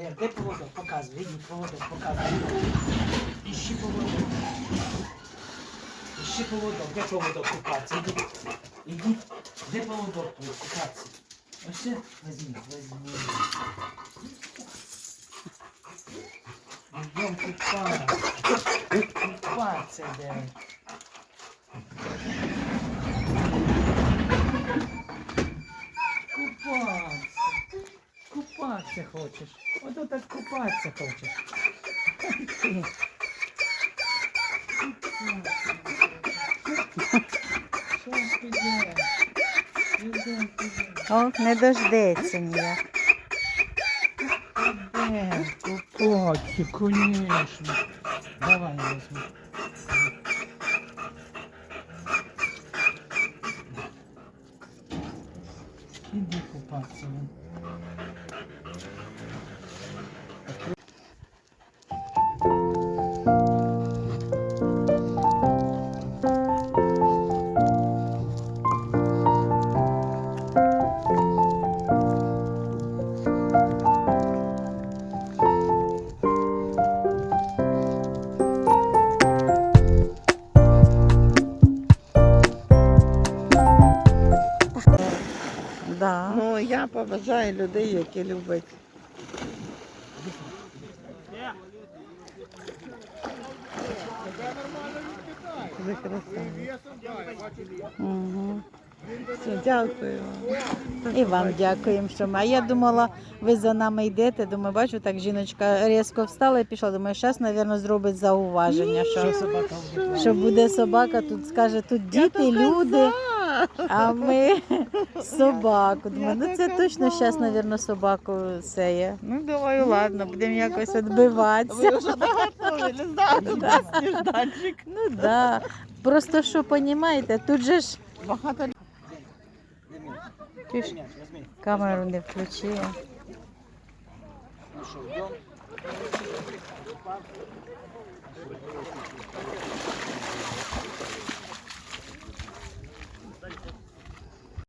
Де, де поводок? Показуй, ідіть, поводок, показуй. Іщи поводок. Іщи поводок, де поводок купатися? Ідіть, ідіть, де поводок купатися? Ось це, візьміть, візьміть. Йдем купатися. Купатися, де. Купатися. Купатися хочеш. Ото так купатися хочеш. Ти. Що піде? Піде, піде. О, не дождеться ніяк. Де? Купатися, конечно. Давай, возьми. Іди купатися. Да. Ну, я поважаю людей, які люблять. Угу. Все, дякую. І вам дякуємо, що ми. А я думала, ви за нами йдете. Думаю, бачу, так жіночка різко встала і пішла. Думаю, зараз, мабуть, зробить зауваження, що, що буде собака, тут скаже, тут діти, люди, а ми собаку. Думаю, ну це точно зараз, мабуть, собаку сеє. Ну, думаю, ладно, будемо якось відбиватися. Ви вже да, сніжданчик. Ну да. Просто що, розумієте, тут же ж Багато ти ж камеру не включила. Ну що?